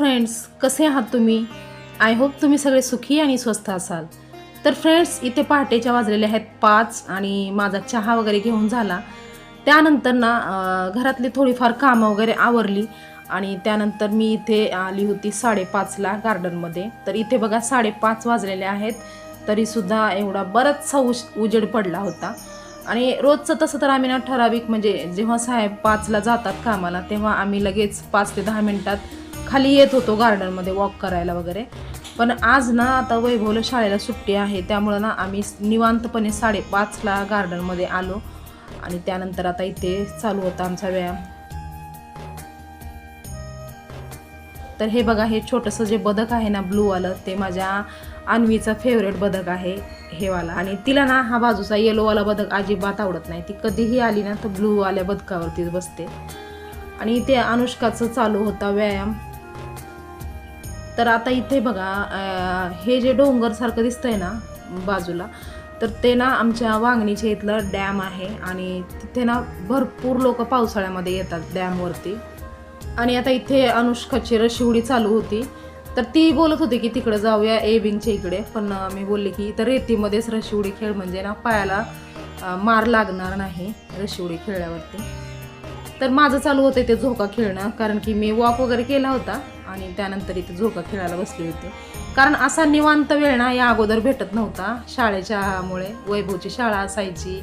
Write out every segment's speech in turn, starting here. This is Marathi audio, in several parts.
फ्रेंड्स कसे आहात तुम्ही? आय होप तुम्ही सगळे सुखी आणि स्वस्थ असाल. तर फ्रेंड्स इथे पहाटेच्या वाजलेल्या आहेत पाच आणि माझा चहा वगैरे घेऊन झाला. त्यानंतर ना घरातली थोडीफार कामं वगैरे आवरली आणि त्यानंतर मी इथे आली होती साडेपाचला गार्डनमध्ये तर इथे बघा साडेपाच वाजलेले आहेत. तरीसुद्धा एवढा बराचसा उश उजेड पडला होता. आणि रोजचं तसं तर आम्ही ना ठराविक म्हणजे जेव्हा साहेब पाचला जातात कामाला तेव्हा आम्ही लगेच पाच ते दहा मिनटात खाली येत होतो गार्डनमध्ये वॉक करायला वगैरे. पण आज ना आता वैभवला शाळेला सुट्टी आहे त्यामुळं ना आम्ही निवांतपणे साडेपाचला गार्डनमध्ये आलो. आणि त्यानंतर आता इथे चालू होता आमचा व्यायाम. तर हे बघा हे छोटंसं जे बदक आहे ना ब्लूवालं ते माझ्या अन्वीचा फेवरेट बदक आहे हेवाला. आणि तिला ना हा बाजूचा येलोवाला बदक अजिबात आवडत नाही. ती कधीही आली ना तर ब्लूवाल्या बदकावरतीच बसते. आणि ते अनुष्काचं चालू होता व्यायाम. तर आता इथे बघा हे जे डोंगरसारखं दिसतंय ना बाजूला तर ते ना आमच्या वांगणीच्या इथलं डॅम आहे आणि तिथे ना भरपूर लोक पावसाळ्यामध्ये येतात डॅमवरती. आणि आता इथे अनुष्काची रशिवडी चालू होती. तर ती बोलत होती की तिकडे जाऊया ए इकडे पण मी बोलले की इथं रेतीमध्येच रशिवडी खेळ म्हणजे ना पायाला मार लागणार नाही रशिवडी खेळल्यावरती. तर माझं चालू होतं ते झोका खेळणं कारण की मी वॉक वगैरे केला होता. आणि त्यानंतर इथे झोका खेळायला बसली होती. कारण असा निवांत वेळ ना या अगोदर भेटत नव्हता. शाळेच्यामुळे वैभवची शाळा असायची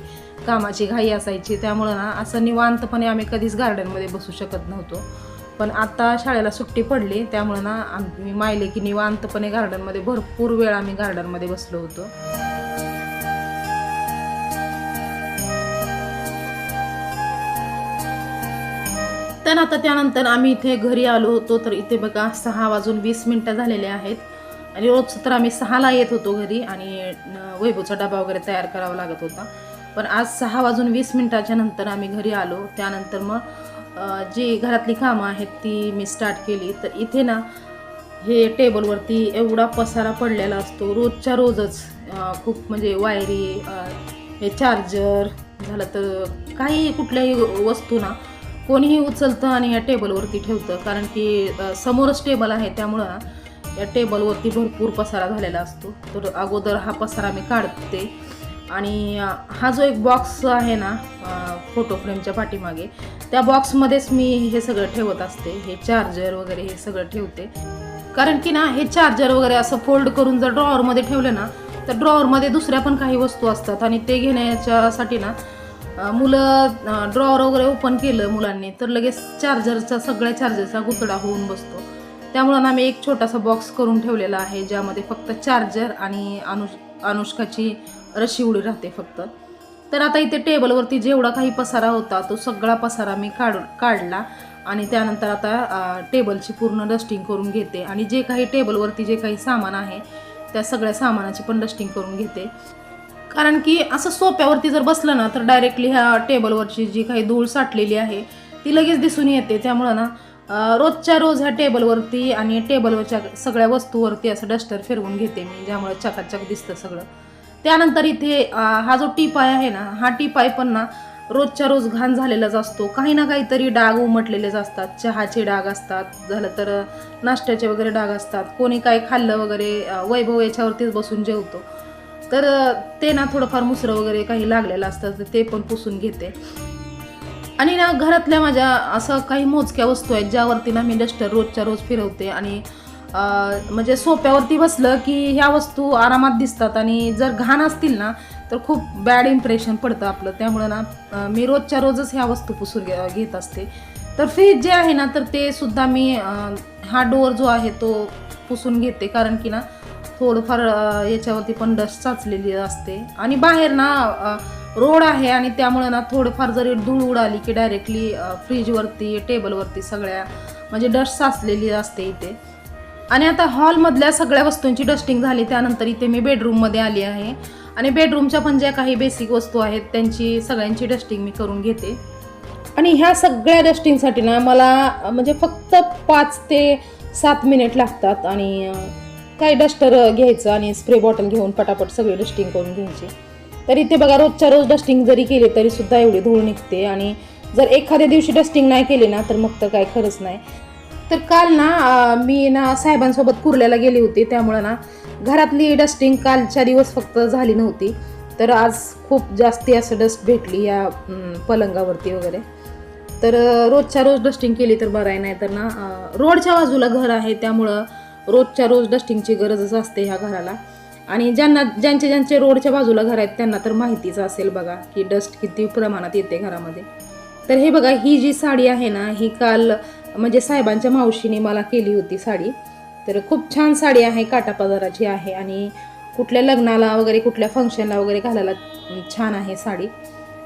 कामाची घाई असायची. त्यामुळं ना असं निवांतपणे आम्ही कधीच गार्डनमध्ये बसू शकत नव्हतो. पण आत्ता शाळेला सुट्टी पडली त्यामुळं ना आम्ही मायले की निवांतपणे गार्डनमध्ये भरपूर वेळ आम्ही गार्डनमध्ये बसलो होतो. तर आता त्यानंतर आम्ही इथे घरी आलो होतो तर इथे बघा सहा वाजून वीस मिनटं झालेले आहेत. आणि रोज तर आम्ही सहाला येत होतो घरी आणि वैभवचा डबा वगैरे तयार करावा लागत होता. पण आज सहा वाजून वीस मिनटाच्या नंतर आम्ही घरी आलो. त्यानंतर मग जी घरातली कामं आहेत ती मी स्टार्ट केली. तर इथे ना हे टेबलवरती एवढा पसारा पडलेला असतो. रोजच्या रोजच खूप म्हणजे वायरी हे चार्जर झालं तर काही कुठल्याही वस्तू ना कोणीही उचलतं आणि या टेबलवरती ठेवतं कारण की समोरच टेबल आहे त्यामुळं ना या टेबलवरती भरपूर पसारा झालेला असतो. तर अगोदर हा पसारा मी काढते आणि हा जो एक बॉक्स आहे ना फोटो फ्रेमच्या पाठीमागे त्या बॉक्समध्येच मी हे सगळं ठेवत असते. हे चार्जर वगैरे हे सगळं ठेवते. कारण की ना हे चार्जर वगैरे असं फोल्ड करून जर ड्रॉवरमध्ये ठेवलं ना तर ड्रॉवरमध्ये दुसऱ्या पण काही वस्तू असतात आणि ते घेण्याच्यासाठी ना मुलं ड्रॉवर वगैरे ओपन केलं मुलांनी तर लगेच चार्जरचा सगळ्या चार्जरचा गुतडा होऊन बसतो. त्यामुळं ना मी एक छोटासा बॉक्स करून ठेवलेला आहे ज्यामध्ये फक्त चार्जर आणि अनुष अनुष्काची रशिवडी राहते फक्त. तर आता इथे टेबलवरती जेवढा काही पसारा होता तो सगळा पसारा मी काढून काढला आणि त्यानंतर आता टेबलची पूर्ण डस्टिंग करून घेते. आणि जे काही टेबलवरती जे काही सामान आहे त्या सगळ्या सामानाची पण डस्टिंग करून घेते. कारण की असं सोप्यावरती जर बसलं ना तर डायरेक्टली ह्या टेबलवरची जी काही धूळ साठलेली आहे ती लगेच दिसून येते. त्यामुळं ना रोजच्या रोज ह्या टेबलवरती आणि टेबलवरच्या सगळ्या वस्तूवरती असं डस्टर फिरवून घेते मी ज्यामुळे चकाचक दिसतं सगळं. त्यानंतर इथे हा जो टीपाय आहे ना हा टीपाय पण ना रोजच्या रोज घाण झालेलाच असतो. काही ना काहीतरी डाग उमटलेलेच असतात. चहाचे डाग असतात झालं तर नाश्त्याचे वगैरे डाग असतात. कोणी काय खाल्लं वगैरे वैभव याच्यावरतीच बसून जेवतो. तर ते ना थोडंफार मुसरं वगैरे काही लागलेलं असतं तर ते पण पुसून घेते. आणि ना घरातल्या माझ्या असं काही मोजक्या वस्तू आहेत ज्यावरती ना मी डस्टर रोजच्या रोज फिरवते आणि म्हणजे सोप्यावरती बसलं की ह्या वस्तू आरामात दिसतात आणि जर घाण असतील ना तर खूप बॅड इम्प्रेशन पडतं आपलं. त्यामुळं ना मी रोजच्या रोजच ह्या वस्तू पुसून घे- घेत असते. तर फ्रीज जे आहे ना तर ते सुद्धा मी हा डोअर जो आहे तो पुसून घेते. कारण की ना थोडंफार याच्यावरती पण डस्ट साचलेली असते. आणि बाहेर ना रोड आहे आणि त्यामुळे ना थोडंफार जरी धूळ उडाली की डायरेक्टली फ्रीजवरती टेबलवरती सगळ्या म्हणजे डस्ट साचलेली असते इथे. आणि आता हॉलमधल्या सगळ्या वस्तूंची डस्टिंग झाली त्यानंतर इथे मी बेडरूममध्ये आली आहे. आणि बेडरूमच्या पण ज्या काही बेसिक वस्तू आहेत त्यांची सगळ्यांची डस्टिंग मी करून घेते. आणि ह्या सगळ्या डस्टिंगसाठी ना मला म्हणजे फक्त पाच ते सात मिनिट लागतात आणि काय डस्टर घ्यायचं आणि स्प्रे बॉटल घेऊन पटापट सगळी डस्टिंग करून घ्यायची. तर इथे बघा रोजच्या रोज डस्टिंग जरी केली तरी सुद्धा एवढी धूळ निघते आणि जर एखाद्या दिवशी डस्टिंग नाही केली ना तर मग तर काय खरंच नाही. तर काल ना मी ना साहेबांसोबत कुर्ल्याला गेली होती त्यामुळं ना घरातली डस्टिंग कालच्या दिवस फक्त झाली नव्हती. तर आज खूप जास्ती असं डस्ट भेटली या पलंगावरती वगैरे. तर रोजच्या रोज डस्टिंग केली तर बरं आहे नाही तर ना रोडच्या बाजूला घर आहे त्यामुळं रोजच्या रोज डस्टिंगची गरजच असते ह्या घराला. आणि ज्यांना ज्यांचे ज्यांचे रोडच्या बाजूला घर आहेत त्यांना तर माहितीच असेल बघा की डस्ट किती प्रमाणात येते घरामध्ये. तर हे बघा ही जी साडी आहे ना ही काल म्हणजे साहेबांच्या मावशीने मला केली होती साडी. तर खूप छान साडी आहे काटापदराची आहे आणि कुठल्या लग्नाला वगैरे कुठल्या फंक्शनला वगैरे घालायला छान आहे साडी.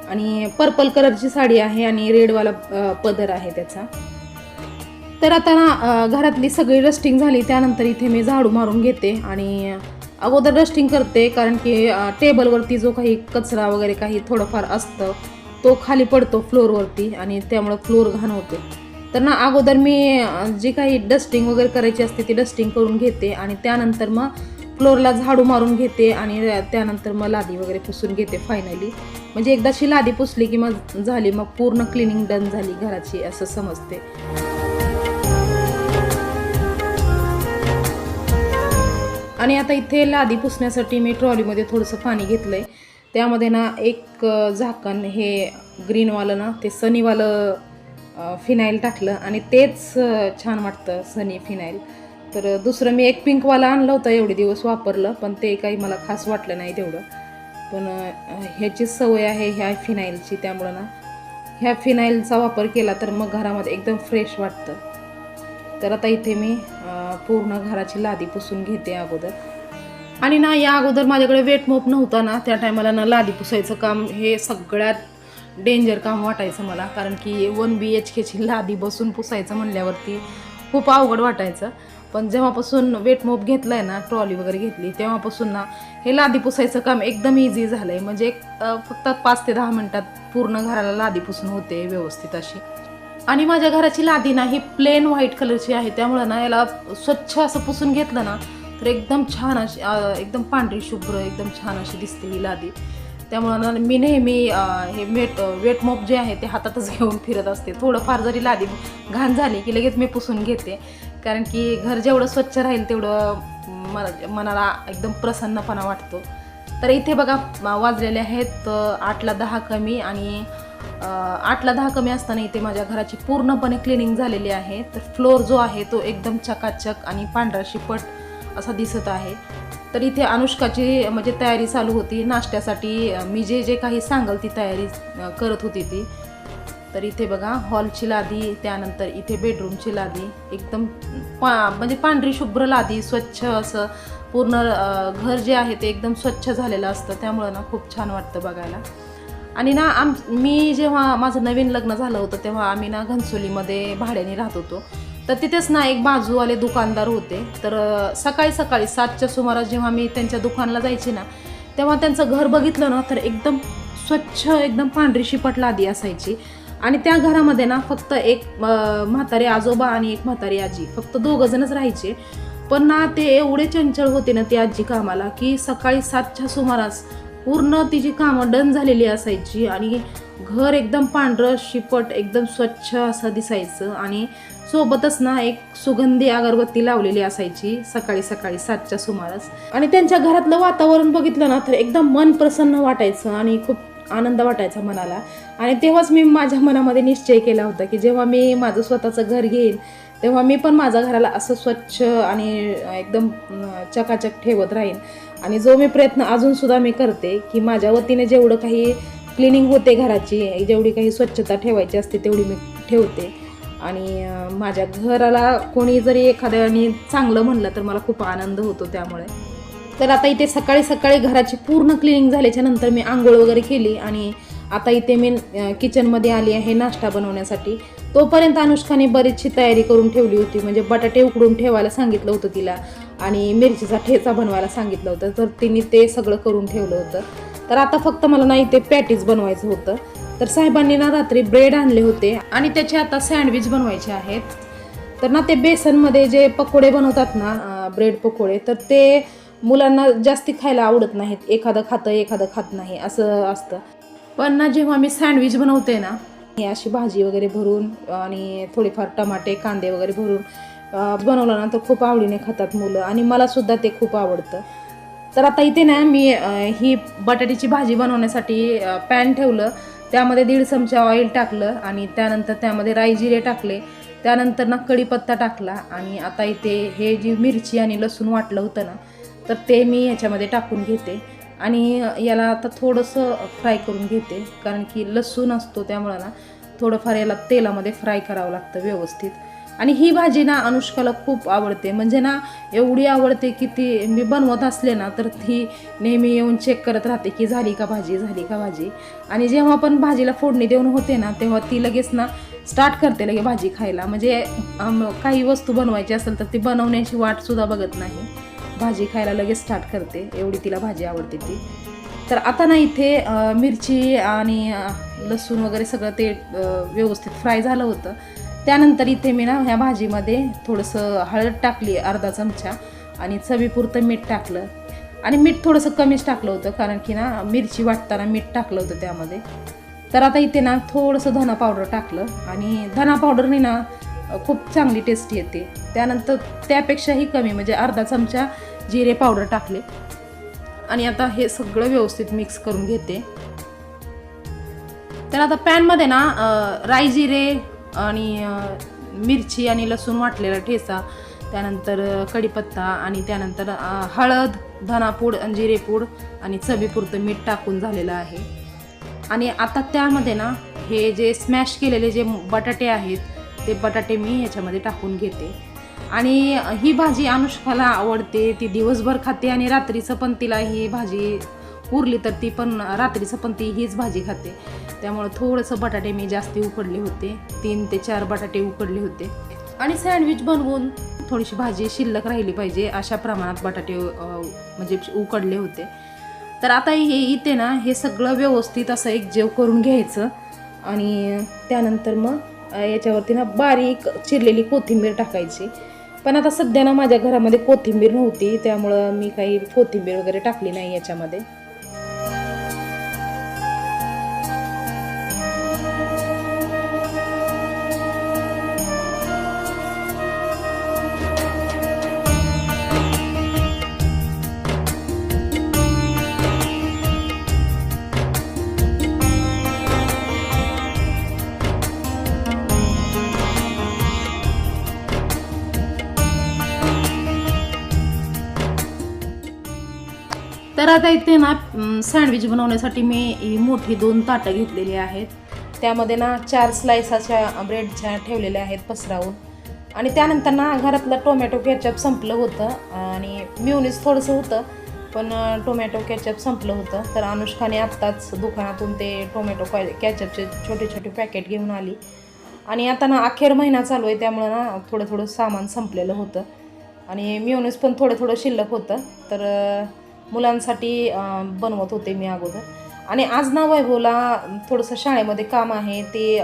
आणि पर्पल कलरची साडी आहे आणि रेडवाला पदर आहे त्याचा. तर आता ना घरातली सगळी डस्टिंग झाली त्यानंतर इथे मी झाडू मारून घेते आणि अगोदर डस्टिंग करते कारण की टेबलवरती जो काही कचरा वगैरे काही थोडंफार असतं तो खाली पडतो फ्लोअरवरती आणि त्यामुळं फ्लोअर घाण होते. तर ना अगोदर मी जी काही डस्टिंग वगैरे करायची असते ती डस्टिंग करून घेते आणि त्यानंतर मग फ्लोअरला झाडू मारून घेते आणि त्यानंतर मग लादी वगैरे पुसून घेते फायनली म्हणजे एकदाशी लादी पुसली की मग झाली मग पूर्ण क्लिनिंग डन झाली घराची असं समजते. आणि आता इथे लादी पुसण्यासाठी मी ट्रॉलीमध्ये थोडंसं पाणी घेतलं आहे त्यामध्ये ना एक झाकण हे ग्रीनवालं ना ते सनीवालं फिनाईल टाकलं आणि तेच छान वाटतं सनी फिनाईल. तर दुसरं मी एक पिंकवाला आणलं होतं एवढे दिवस वापरलं पण ते काही मला खास वाटलं नाही तेवढं. पण ह्याची सवय आहे ह्या फिनाईलची त्यामुळं ना ह्या फिनाईलचा वापर केला तर मग घरामध्ये एकदम फ्रेश वाटतं. तर आता इथे मी पूर्ण घराची लादी पुसून घेते अगोदर. आणि ना या अगोदर माझ्याकडे वेट मोप नव्हता ना त्या टायमाला ना लादी पुसायचं काम हे सगळ्यात डेंजर काम वाटायचं मला. कारण की वन बी एच केची लादी बसून पुसायचं म्हणल्यावरती खूप अवघड वाटायचं. पण जेव्हापासून वेट मोप घेतलं आहे ना ट्रॉली वगैरे घेतली तेव्हापासून ना हे लादी पुसायचं काम एकदम इझी झालं आहे म्हणजे फक्त पाच ते दहा मिनटात पूर्ण घराला लादी पुसून होते व्यवस्थित अशी. आणि माझ्या घराची लादी ना ही प्लेन व्हाईट कलरची आहे. त्यामुळं ना याला स्वच्छ असं पुसून घेतलं ना तर एकदम छान अशी एकदम पांढरी शुभ्र एकदम छान अशी दिसते ही लादी. त्यामुळं ना मी नेहमी हे वेट वेट मोप जे आहे ते हातातच घेऊन फिरत असते. थोडंफार जरी लादी घाण झाली की लगेच मी पुसून घेते. कारण की घर जेवढं स्वच्छ राहील तेवढं मला मनाला एकदम प्रसन्नपणा वाटतो. तर इथे बघा वाजलेले आहेत आठला दहा कमी आणि आठला दहा कमी असताना इथे माझ्या घराची पूर्णपणे क्लिनिंग झालेली आहे. तर फ्लोअर जो आहे तो एकदम चकाचक आणि पांढरा शिपट असा दिसत आहे. तर इथे अनुष्काची म्हणजे तयारी चालू होती. नाश्त्यासाठी मी जे जे काही सांगल ती तयारी करत होती ती. तर इथे बघा हॉलची लादी त्यानंतर इथे बेडरूमची लादी. एकदम पा म्हणजे पांढरी शुभ्र लादी स्वच्छ असं पूर्ण घर जे आहे ते एकदम स्वच्छ झालेलं असतं. त्यामुळं ना खूप छान वाटतं बघायला. आणि ना आम मी जेव्हा माझं नवीन लग्न झालं होतं तेव्हा आम्ही ना घनसोलीमध्ये भाड्याने राहत होतो. तर तिथेच ना एक बाजूवाले दुकानदार होते. तर सकाळी सकाळी सातच्या सुमारास जेव्हा मी त्यांच्या दुकानला जायची ना तेव्हा त्यांचं घर बघितलं ना तर एकदम स्वच्छ एकदम पांढरी शिपट लादी असायची. आणि त्या घरामध्ये ना फक्त एक म्हातारे आजोबा आणि एक म्हातारी आजी फक्त दोघंजणच राहायचे. पण ना ते एवढे चंचल होते ना ती आजी कामाला की सकाळी सातच्या सुमारास पूर्ण तिची कामं डन झालेली असायची आणि घर एकदम पांढरं शिपट एकदम स्वच्छ असं दिसायचं. आणि सोबतच ना एक सुगंधी अगरबत्ती लावलेली असायची सकाळी सकाळी सातच्या सुमारास. आणि त्यांच्या घरातलं वातावरण बघितलं ना तर एकदम मन प्रसन्न वाटायचं आणि खूप आनंद वाटायचा मनाला. आणि तेव्हाच मी माझ्या मनामध्ये निश्चय केला होता की जेव्हा मी माझं स्वतःचं घर घेईन तेव्हा मी पण माझ्या घराला असं स्वच्छ आणि एकदम चकाचक ठेवत राहीन. आणि जो मी प्रयत्न अजूनसुद्धा मी करते की माझ्या वतीने जेवढं काही क्लिनिंग होते घराची जेवढी काही स्वच्छता ठेवायची असते तेवढी मी ठेवते. आणि माझ्या घराला कोणी जरी एखाद्याने चांगलं म्हणलं तर मला खूप आनंद होतो त्यामुळे. तर आता इथे सकाळी सकाळी घराची पूर्ण क्लिनिंग झाल्याच्यानंतर मी आंघोळ वगैरे केली आणि आता इथे मी किचनमध्ये आली आहे नाश्ता बनवण्यासाठी. तोपर्यंत अनुष्काने बरीचशी तयारी करून ठेवली होती म्हणजे बटाटे उकडून ठेवायला सांगितलं होतं तिला. आणि मिरचीचा ठेचा बनवायला सांगितलं होतं तर तिने ते सगळं करून ठेवलं होतं. तर आता फक्त मला नाही ते पॅटीज बनवायचं होतं. तर साहेबांनी ना रात्री ब्रेड आणले होते आणि त्याचे आता सँडविच बनवायचे आहेत. तर ना ते बेसनमध्ये जे पकोडे बनवतात ना ब्रेड पकोडे तर ते मुलांना जास्ती खायला आवडत नाहीत. एखादं खातं एखादं खात नाही असं असतं. पण ना जेव्हा मी सँडविच बनवते ना ही अशी भाजी वगैरे भरून आणि थोडीफार टमाटे कांदे वगैरे भरून बनवल्यानंतर बनवलं ना तर खूप आवडीने खातात मुलं आणि मला सुद्धा ते खूप आवडतं. तर आता इथे ना मी ही बटाट्याची भाजी बनवण्यासाठी पॅन ठेवलं. त्यामध्ये दीड चमचा ऑइल टाकलं आणि त्यानंतर त्यामध्ये राई जिरे टाकले. त्यानंतर ना कढीपत्ता टाकला आणि आता इथे हे जी मिरची आणि लसूण वाटलं होतं ना तर ते मी याच्यामध्ये टाकून घेते. आणि याला आता थोडंसं फ्राय करून घेते कारण की लसूण असतो त्यामुळं ना थोडंफार याला तेलामध्ये फ्राय करावं लागतं व्यवस्थित. आणि ही भाजी ना अनुष्काला खूप आवडते. म्हणजे ना एवढी आवडते की ती मी बनवत असले ना तर ती नेहमी येऊन चेक करत राहते की झाली का भाजी झाली का भाजी. आणि जेव्हा पण भाजीला फोडणी देऊन होते ना तेव्हा ती लगेच ना स्टार्ट करते लगे भाजी खायला. म्हणजे काही वस्तू बनवायची असेल तर ती बनवण्याची वाटसुद्धा बघत नाही. भाजी खायला लगेच स्टार्ट करते. एवढी तिला भाजी आवडते ती. तर आता ना इथे मिरची आणि लसूण वगैरे सगळं ते व्यवस्थित फ्राय झालं होतं. त्यानंतर इथे मी ना ह्या भाजीमध्ये थोडंसं हळद टाकली अर्धा चमचा आणि चवीपुरतं मीठ टाकलं. आणि मीठ थोडंसं कमीच टाकलं होतं कारण की ना मिरची वाटताना मीठ टाकलं होतं त्यामध्ये. तर आता इथे ना थोडंसं धना पावडर टाकलं आणि धना पावडरने ना खूप चांगली टेस्ट येते. त्यानंतर त्यापेक्षाही कमी म्हणजे अर्धा चमचा जिरे पावडर टाकले. आणि आता हे सगळं व्यवस्थित मिक्स करून घेते. तर आता पॅनमध्ये ना राई जिरे आणि मिरची आणि लसूण वाटलेला ठेचा त्यानंतर कढीपत्ता आणि त्यानंतर हळद धनापूड अंजिरेपूड जिरेपूड आणि चवीपुरतं मीठ टाकून झालेलं आहे. आणि आता त्यामध्ये ना हे जे स्मॅश केलेले जे बटाटे आहेत ते बटाटे मी याच्यामध्ये टाकून घेते. आणि ही भाजी अनुष्काला आवडते ती दिवसभर खाते आणि रात्रीचं पण तिला ही भाजी उरली तर ती पण रात्रीचं पण ती हीच भाजी खाते. त्यामुळं थोडंसं बटाटे मी जास्ती उकडले होते. तीन ते चार बटाटे उकडले होते. आणि सँडविच बनवून थोडीशी भाजी शिल्लक राहिली पाहिजे अशा प्रमाणात बटाटे म्हणजे उकडले होते. तर आता हे इथे ना हे सगळं व्यवस्थित असं एक जेव करून घ्यायचं. आणि त्यानंतर मग याच्यावरती ना बारीक चिरलेली कोथिंबीर टाकायची. पण आता सध्या ना माझ्या घरामध्ये कोथिंबीर नव्हती त्यामुळं मी काही कोथिंबीर वगैरे टाकली नाही याच्यामध्ये. तर आता इथे ना सँडविच बनवण्यासाठी मी ही मोठी दोन ताटं घेतलेली आहेत. त्यामध्ये ना चार स्लाइस अशा ब्रेडच्या ठेवलेल्या आहेत पसरावून. आणि त्यानंतर ना घरातलं टोमॅटो केचप संपलं होतं. आणि म्युनिस थोडंसं होतं पण टोमॅटो केचप संपलं होतं. तर अनुष्काने आत्ताच दुकानातून ते टोमॅटो कॅचपचे छोटे छोटे पॅकेट घेऊन आली. आणि आता ना अखेर महिना चालू आहे त्यामुळं ना थोडं थोडं सामान संपलेलं होतं. आणि म्युनिस पण थोडं थोडं शिल्लक होतं. तर मुलांसाठी बनवत होते मी अगोदर. आणि आज ना वैभवला थोडंसं शाळेमध्ये काम आहे ते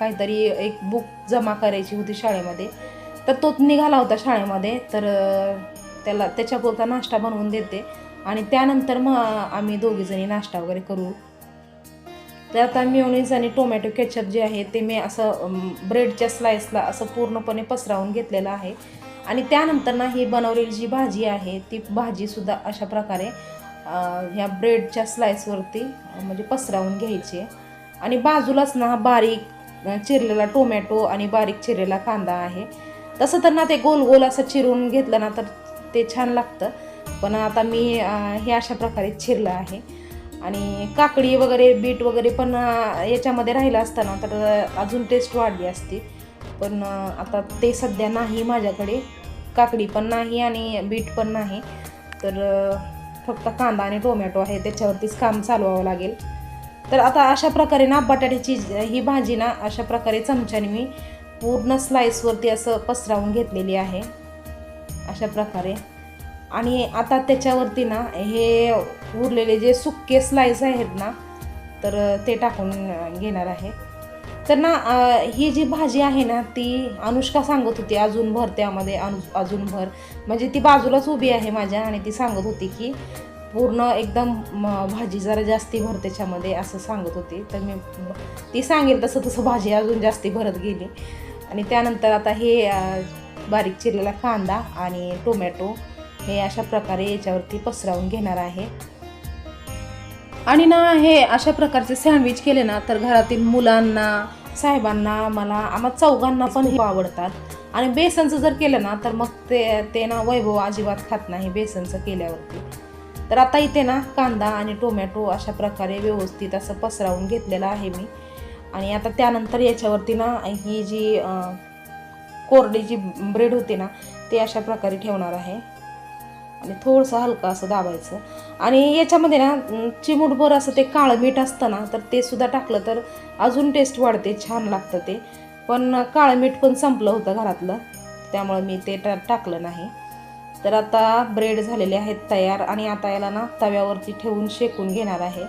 काहीतरी एक बुक जमा करायची होती शाळेमध्ये. तर तो निघाला होता शाळेमध्ये तर त्याला त्याच्यापुरता नाश्ता बनवून देते. आणि त्यानंतर मग आम्ही दोघीजणी नाश्ता वगैरे करू. तर आता मिओनीज आणि टोमॅटो केचप जे आहे ते मी असं ब्रेडच्या स्लाइसला असं पूर्णपणे पसरावून घेतलेलं आहे. आणि त्यानंतर ना ही बनवलेली जी भाजी आहे ती भाजीसुद्धा अशा प्रकारे ह्या ब्रेडच्या स्लाइसवरती म्हणजे पसरावून घ्यायची. आहे आणि बाजूलाच ना हा बारीक चिरलेला टोमॅटो आणि बारीक चिरलेला कांदा आहे. तसं तर ना ते गोल गोल असं चिरून घेतलं ना तर ते छान लागतं. पण आता मी हे अशा प्रकारे चिरलं आहे. आणि काकडी वगैरे बीट वगैरे पण याच्यामध्ये राहिलं असताना तर अजून टेस्ट वाढली असती. पण आता ते सध्या नाही माझ्याकडे. काकडी पण नाही आणि बीट पण नाही. तर फक्त कांदा आणि टोमॅटो आहे. त्याच्यावरतीच काम चालवावं लागेल. तर आता अशा प्रकारे ना बटाट्याची ही भाजी ना अशा प्रकारे चमच्याने मी पूर्ण स्लाईसवरती असं पसरावून घेतलेली आहे. अशा प्रकारे. आणि आता त्याच्यावरती ना हे उरलेले जे सुके स्लाईस आहेत ना तर ते टाकून घेणार आहे. तर ना ही जी भाजी आहे ना ती अनुष्का सांगत होती अजून भर त्यामध्ये अनु अजून भर. म्हणजे ती बाजूलाच उभी आहे माझ्या आणि ती सांगत होती की पूर्ण एकदम म- भाजी जरा जास्ती भर त्याच्यामध्ये असं सांगत होती. तर मी ती सांगेल तसं तसं भाजी अजून जास्ती भरत गेली. आणि त्यानंतर आता हे बारीक चिरलेला कांदा आणि टोमॅटो हे अशा प्रकारे याच्यावरती पसरवून घेणार आहे. आणि ना हे अशा प्रकारचे सँडविच केले ना तर घरातील मुलांना साहेबांना मला आम्हा चौघांना पण खूप आवडतात. आणि बेसनचं जर केलं ना तर मग ते ते ना वैभव अजिबात खात नाही बेसनचं केल्यावरती. तर आता इथे ना कांदा आणि टोमॅटो अशा प्रकारे व्यवस्थित असं पसरावून घेतलेलं आहे मी. आणि आता त्यानंतर याच्यावरती ना ही जी कोरडी जी ब्रेड होती ना ते अशा प्रकारे ठेवणार आहे. आणि थोडंसं हलकं असं दाबायचं. आणि याच्यामध्ये ना चिमूटभर असं ते काळं मीठ असतं ना तर ते सुद्धा टाकलं तर अजून टेस्ट वाढते छान लागतं ते. पण काळं मीठ पण संपलं होतं घरातलं त्यामुळं मी ते टा टाकलं नाही. तर आता ब्रेड झालेले आहेत तयार आणि आता याला ना तव्यावरती ठेवून शेकून घेणार आहे.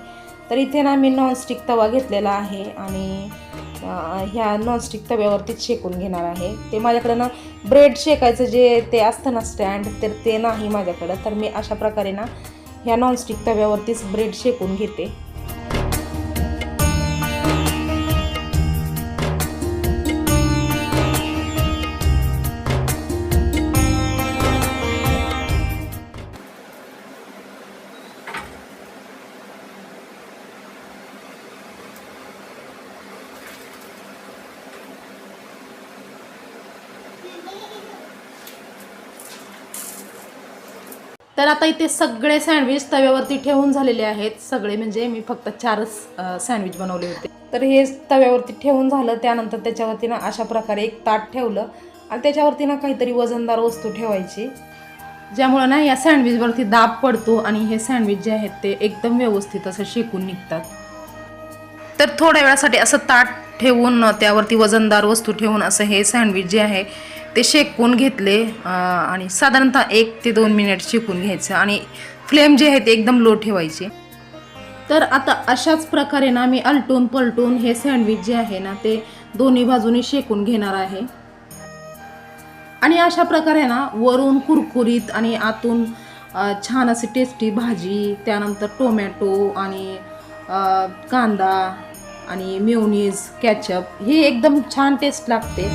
तर इथे ना मी नॉनस्टिक तवा घेतलेला आहे आणि ह्या नॉनस्टिक तव्यावरतीच शेकून घेणार आहे. ते माझ्याकडं ना ब्रेड शेकायचं जे ते असतं ना स्टँड तर ते नाही माझ्याकडं. तर मी अशा प्रकारे ना ह्या नॉनस्टिक तव्यावरतीच ब्रेड शेकून घेते. तर आता इथे सगळे सँडविच तव्यावरती ठेवून झालेले आहेत. सगळे म्हणजे मी फक्त चारच सँडविच बनवले होते. तर हे तव्यावरती ठेवून झालं. त्यानंतर त्याच्यावरती ना अशा प्रकारे एक ताट ठेवलं. आणि त्याच्यावरती ना काहीतरी वजनदार वस्तू ठेवायची. ज्यामुळं ना या सँडविचवरती दाब पडतो आणि हे सँडविच जे आहेत ते एकदम व्यवस्थित असं शेकून निघतात. तर थोड्या वेळासाठी असं ताट ठेवून त्यावरती वजनदार वस्तू ठेवून असं हे सँडविच जे आहे ते शेकून घेतले आणि साधारणतः एक ते दोन मिनिट शेकून घ्यायचं आणि फ्लेम जे आहे ते एकदम लो ठेवायचे. तर आता अशाच प्रकारे ना मी अलटून पलटून हे सँडविच जे आहे ना ते दोन्ही बाजूनी शेकून घेणार आहे. आणि अशा प्रकारे ना वरून कुरकुरीत आणि आतून छान अशी टेस्टी भाजी त्यानंतर टोमॅटो आणि कांदा आणि मेवनीज कॅचअप हे एकदम छान टेस्ट लागते.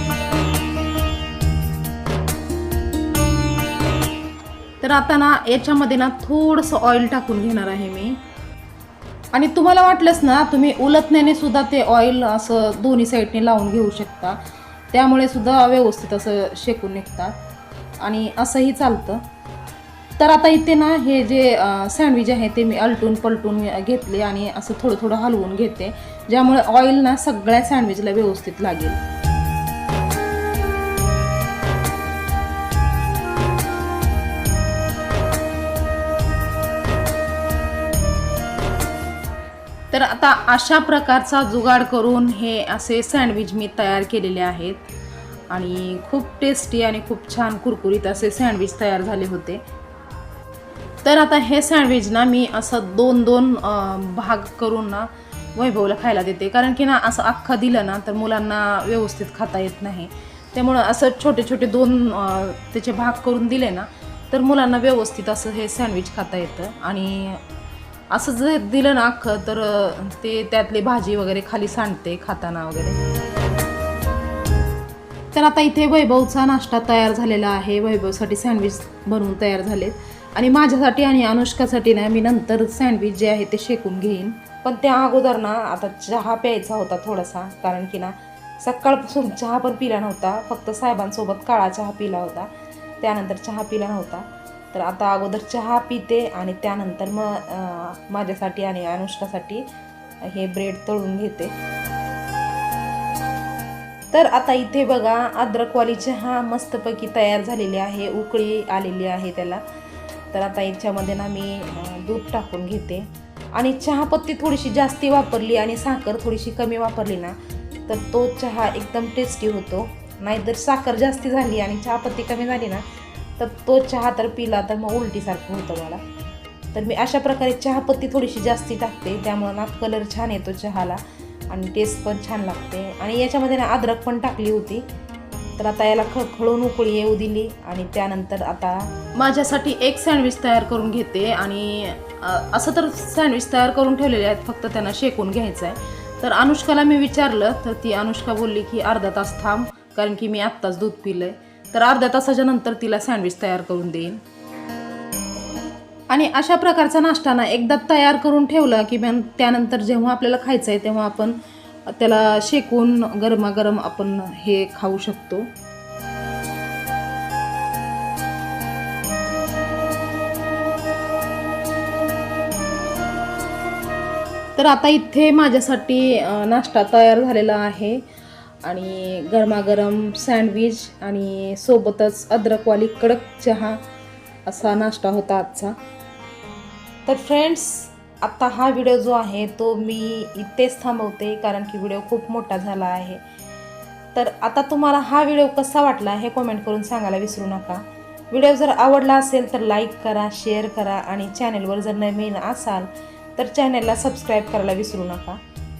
तर आता ना याच्यामध्ये ना थोडंसं ऑइल टाकून घेणार आहे मी. आणि तुम्हाला वाटलंच ना तुम्ही उलटण्याने सुद्धा ते ऑइल असं दोन्ही साईडने लावून घेऊ शकता. त्यामुळे सुद्धा व्यवस्थित असं शेकून निघतात. आणि असंही चालतं. तर आता इथे ना हे जे सँडविच आहे ते मी अलटून पलटून घेतले आणि असं थोडं थोडं हलवून घेते. ज्यामुळे ऑइल ना सगळ्या सँडविचला व्यवस्थित लागेल. आता अशा प्रकारचा जुगाड करून हे असे सँडविच मी तयार केलेले आहेत. आणि खूप टेस्टी आणि खूप छान कुरकुरीत असे सँडविच तयार झाले होते. तर आता हे सँडविच ना मी असं दोन दोन भाग करून ना वैभवला खायला देते. कारण की ना असं अख्खं दिलं ना तर मुलांना व्यवस्थित खाता येत नाही. त्यामुळं असं छोटे छोटे दोन त्याचे भाग करून दिले ना तर मुलांना व्यवस्थित असं हे सँडविच खाता येतं. आणि असं जर दिलं ना अख्खं तर ते त्यातली भाजी वगैरे खाली सांडते खाताना वगैरे. तर आता इथे वैभवचा नाश्ता तयार झालेला आहे. वैभवसाठी सँडविच बनवून तयार झालेत. आणि माझ्यासाठी आणि अनुष्कासाठी ना मी नंतर सँडविच जे आहे ते शेकून घेईन. पण त्या अगोदर ना आता चहा प्यायचा होता थोडासा कारण की ना सकाळपासून चहा पण पिला नव्हता. फक्त साहेबांसोबत काळा चहा पिला होता. त्यानंतर चहा पिला नव्हता. तर आता अगोदर चहा पिते आणि त्यानंतर मग माझ्यासाठी आणि अनुष्कासाठी हे ब्रेड तळून घेते. तर आता इथे बघा अद्रकवाली चहा मस्तपैकी तयार झालेली आहे उकळी आलेली आहे त्याला. तर आता याच्यामध्ये ना मी दूध टाकून घेते. आणि चहापत्ती थोडीशी जास्ती वापरली आणि साखर थोडीशी कमी वापरली ना तर तो चहा एकदम टेस्टी होतो. नाहीतर साखर जास्ती झाली आणि चहापत्ती कमी झाली ना तर तो चहा तर पिला तर मग उलटीसारखं होतं मला. तर मी अशा प्रकारे चहापत्ती थोडीशी जास्ती टाकते त्यामुळं ना कलर छान येतो चहाला आणि टेस्ट पण छान लागते. आणि याच्यामध्ये ना अद्रक पण टाकली होती. तर आता याला खळून उकळी येऊ दिली आणि त्यानंतर आता माझ्यासाठी एक सँडविच तयार करून घेते आणि असं तर सँडविच तयार करून ठेवलेले आहेत फक्त त्यांना शेकून घ्यायचं आहे तर अनुष्काला मी विचारलं तर ती अनुष्का बोलली की अर्धा तास थांब कारण की मी आत्ताच दूध पिलं आहे तर अर्ध्या तासाच्या नंतर तिला सँडविच तयार करून देईन. आणि अशा प्रकारचा नाश्ता ना एकदा तयार करून ठेवला की त्यानंतर जेव्हा आपल्याला खायचं आहे तेव्हा आपण त्याला शेकून गरमागरम आपण हे खाऊ शकतो. तर आता इथे माझ्यासाठी नाश्ता तयार झालेला आहे. आणि गरमागरम सँडविच आणि सोबतच अद्रकवाली कडक चहा असा नाश्ता होता आजचा. तर फ्रेंड्स आत्ता हा व्हिडिओ जो आहे तो मी इथेच थांबवते कारण की व्हिडिओ खूप मोठा झाला आहे. तर आता तुम्हाला हा व्हिडिओ कसा वाटला हे कमेंट करून सांगायला विसरू नका. व्हिडिओ जर आवडला असेल तर लाईक करा शेअर करा आणि चॅनेलवर जर नवीन असाल तर चॅनेलला सबस्क्राईब करायला विसरू नका.